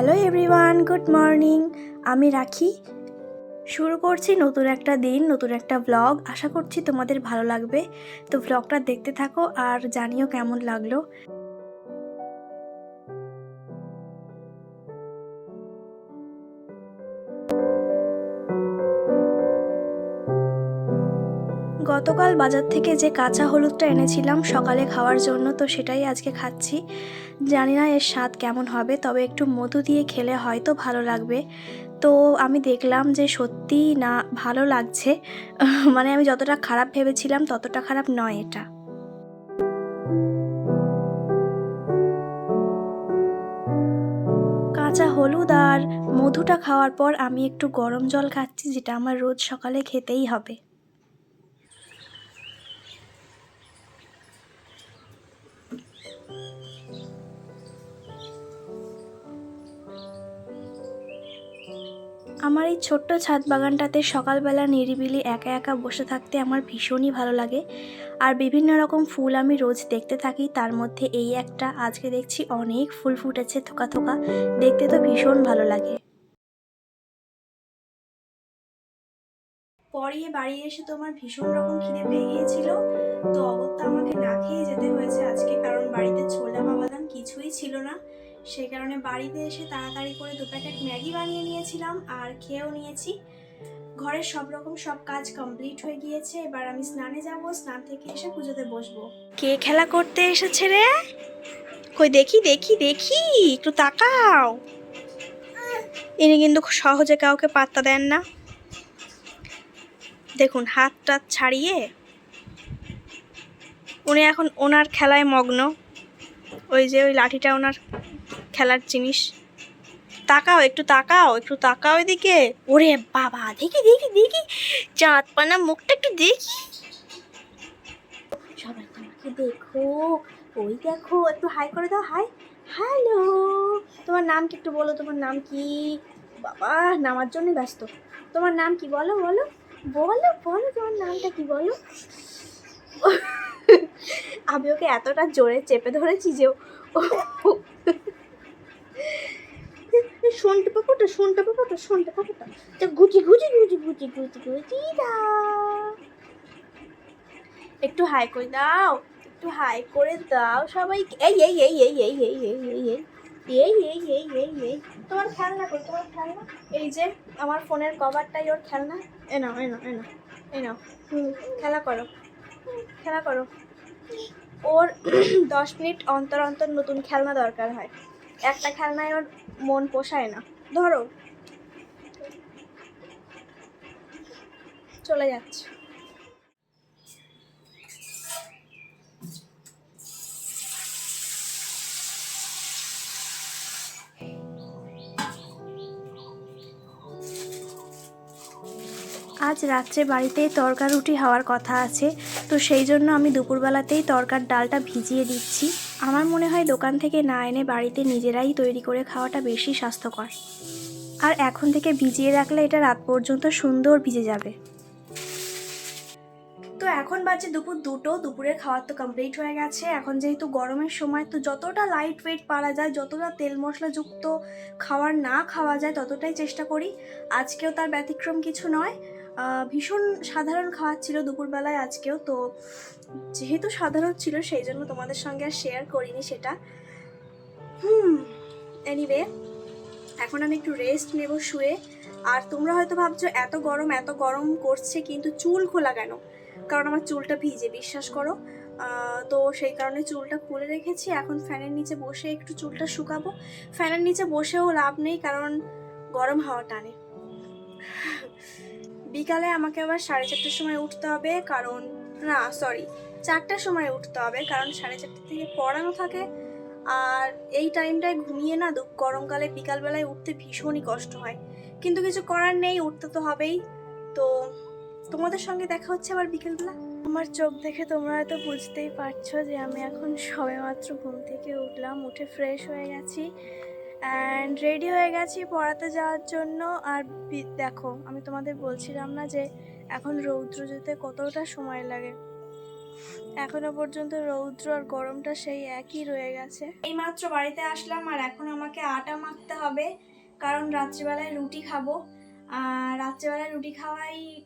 Hello everyone, good morning. আমি রাখি। শুরু করছি নতুন একটা দিন, নতুন একটা ব্লগ আশা করছি তোমাদের ভালো লাগবে। তো ব্লগটা দেখতে থাকো আর জানিও কেমন লাগল। গতকাল বাজার থেকে যে কাঁচা হলুদটা এনেছিলাম সকালে খাওয়ার জন্য, তো সেটাই আজকে খাচ্ছি। জানি না এর স্বাদ কেমন হবে, তবে একটু মধু দিয়ে খেলে হয়তো ভালো লাগবে। তো আমি দেখলাম যে সত্যি না ভালো লাগছে। মানে আমি যতটা খারাপ ভেবেছিলাম ততটা খারাপ নয় এটা। কাঁচা হলুদ আর মধুটা খাওয়ার পর আমি একটু গরম জল খাচ্ছি, যেটা আমার রোজ সকালে খেতেই হবে। আমার এই ছোট্ট ছাদ বাগানটাতে সকালবেলা নিরিবিলি একা একা বসে থাকতে আমার ভীষণই ভালো লাগে। আর বিভিন্ন রকম ফুল আমি রোজ দেখতে থাকি, তার মধ্যে এই একটা। আজকে দেখছি অনেক ফুল ফুটেছে থোকা থোকা। দেখতে তো ভীষণ ভালো লাগে। পরে বাড়ি এসে তো আমার ভীষণ রকম খিদে পেয়ে গিয়েছিল। তো অগত্যা আমাকে না খেয়ে যেতে হয়েছে আজকে, কারণ বাড়িতে ছোলা বা কিছুই ছিল না। সেই কারণে বাড়িতে এসে তাড়াতাড়ি করে দু প্যাকেট ম্যাগি বানিয়ে নিয়েছিলাম আর খেয়েও নিয়েছি। ঘরের সব রকম সব কাজ কমপ্লিট হয়ে গিয়েছে, এবার আমি স্নানে যাব, স্নান থেকে এসে পুজোতে বসবো। কে খেলা করতে এসেছে রে? কই, দেখি দেখি দেখি, একটু তাকাও। ইনি কিন্তু সহজে কাউকে পাত্তা দেন না। দেখুন, হাত টাত ছাড়িয়ে উনি এখন ওনার খেলায় মগ্ন। ওই যে ওই লাঠিটা ওনার খেলার জিনিস। তাকাও, একটু তাকাও একটু তাকাও এদিকে। ওরে বাবা, দেখি দেখি দেখি। চাঁদ পানা মুখটা একটু দেখি। সবাই তোমাকে দেখো। ওই দেখো, একটু হাই করে দাও, হাই। হ্যালো, তোমার নাম কি একটু বলো, তোমার নাম কি? বাবা, নামার জন্য ব্যস্ত। তোমার নাম কি বলো বলো। বলো বলো, তোমার নামটা কি বলো। আমি ওকে এতটা জোরে চেপে ধরেছি যে ও শুনতে পাপোটা শুনতে পাপোটা শুনতে পাপোটা তো গুটি গুটি গুটি গুটি গুটি গুটি দাও একটু হাই করে দাও একটু হাই করে দাও সবাইকে এই এই এই এই এই এই এই এই এই এই এই এই এই এই তোমার খেলনা কই তোমার খেলনা এই যে আমার ফোনের কভারটাই ওর খেলনা এ নাও এ নাও এ খেলা করো খেলা করো ওর দশ মিনিট অন্তর অন্তর নতুন খেলনা দরকার হয় একটা খেলনায় ওর মন পোষায় না। ধরো। চলে যাচ্ছে। আজ রাত্রে বাড়িতে তরকা রুটি হওয়ার কথা আছে, তো সেই জন্য আমি দুপুরবেলাতেই তরকার ডালটা ভিজিয়ে দিচ্ছি। আমার মনে হয় দোকান থেকে না এনে বাড়িতে নিজেরাই তৈরি করে খাওয়াটা বেশি স্বাস্থ্যকর। আর এখন থেকে ভিজিয়ে রাখলে এটা রাত পর্যন্ত সুন্দর ভিজে যাবে। তো এখন বাজে দুপুর দুটো, দুপুরের খাওয়ার তো কমপ্লিট হয়ে গেছে। এখন যেহেতু গরমের সময়, তো যতটা লাইট ওয়েট পারা যায়, যতটা তেল মশলাযুক্ত খাওয়ার না খাওয়া যায়, ততটাই চেষ্টা করি। আজকেও তার ব্যতিক্রম কিছু নয়। ভীষণ সাধারণ খাবার ছিল দুপুরবেলায় আজকেও, তো যেহেতু সাধারণ ছিল, সেই জন্য তোমাদের সঙ্গে আর শেয়ার করিনি সেটা। হুম এনিওয়ে এখন আমি একটু রেস্ট নেব শুয়ে। আর তোমরা হয়তো ভাবছ, এত গরম এত গরম করছে, কিন্তু চুল খোলা কেন? কারণ আমার চুলটা ভিজে, বিশ্বাস করো। তো সেই কারণে চুলটা খুলে রেখেছি। এখন ফ্যানের নিচে বসে একটু চুলটা শুকাবো। ফ্যানের নিচে বসেও লাভ নেই, কারণ গরম হাওয়া টানে। বিকালে আমাকে আবার সাড়ে চারটের সময় উঠতে হবে, কারণ, না সরি চারটার সময় উঠতে হবে, কারণ সাড়ে চারটে থেকে পড়ানো থাকে। আর এই টাইমটায় ঘুমিয়ে না দু গরমকালে বিকালবেলায় উঠতে ভীষণই কষ্ট হয়। কিন্তু কিছু করার নেই, উঠতে তো হবেই। তো তোমাদের সঙ্গে দেখা হচ্ছে আবার বিকেলবেলা? আমার চোখ দেখে তোমরা হয়তো বুঝতেই পারছ যে আমি এখন সবেমাত্র ঘুম থেকে উঠলাম, উঠে ফ্রেশ হয়ে গেছি। অ্যান্ড রেডি হয়ে গেছি পড়াতে যাওয়ার জন্য। আর দেখো, আমি তোমাদের বলছিলাম না যে এখন রৌদ্র যেতে কতটা সময় লাগে। এখনও পর্যন্ত রৌদ্র আর গরমটা সেই একই রয়ে গেছে। এইমাত্র বাড়িতে আসলাম আর এখন আমাকে আটা মাখতে হবে, কারণ রাত্রিবেলায় রুটি খাব। আর রাত্রিবেলায় রুটি খাওয়াই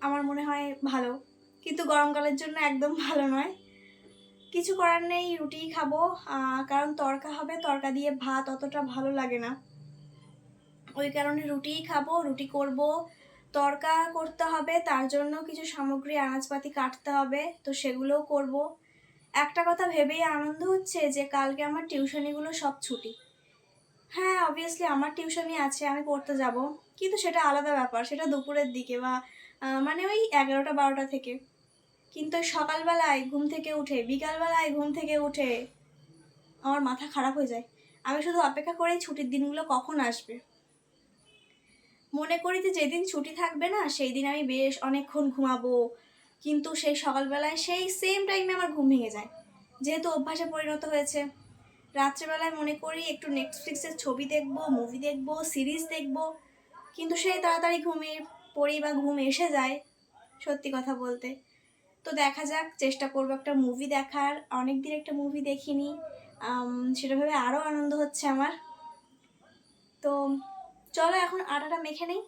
আমার মনে হয় ভালো। কিন্তু গরমকালের জন্য একদম ভালো নয়। কিছু করার নেই, রুটিই খাব। কারণ তরকা হবে, তরকা দিয়ে ভাত অতটা ভালো লাগে না। ওই কারণে রুটিই খাব, রুটি করব। তরকা করতে হবে, তার জন্য কিছু সামগ্রী, আনাজপাতি কাটতে হবে, তো সেগুলোও করব। একটা কথা ভেবেই আনন্দ হচ্ছে যে, কালকে আমার টিউশনিগুলো সব ছুটি। হ্যাঁ অবভিয়াসলি আমার টিউশনি আছে, আমি পড়তে যাব। কিন্তু সেটা আলাদা ব্যাপার, সেটা দুপুরের দিকে বা মানে ওই এগারোটা, বারোটা থেকে। কিন্তু সকালবেলায় ঘুম থেকে উঠে, বিকালবেলায় ঘুম থেকে উঠে আমার মাথা খারাপ হয়ে যায়। আমি শুধু অপেক্ষা করি ছুটির দিনগুলো কখন আসবে। মনে করি যে যেদিন ছুটি থাকবে না সেই দিন আমি বেশ অনেকক্ষণ ঘুমাবো। কিন্তু সেই সকালবেলায় সেই সেম টাইমে আমার ঘুম ভেঙে যায়। যেহেতু অভ্যাসে পরিণত হয়েছে। রাত্রেবেলায় মনে করি একটু নেটফ্লিক্সের ছবি দেখব মুভি দেখব সিরিজ দেখব। কিন্তু সেই তাড়াতাড়ি ঘুমিয়ে পড়ি বা ঘুম এসে যায়, সত্যি কথা বলতে। তো দেখা যাক, চেষ্টা করব একটা মুভি দেখার। অনেক দিন একটা মুভি দেখিনি। সেটা ভেবে আরও আনন্দ হচ্ছে আমার। তো চলো এখন আটাটা মেখে নেই।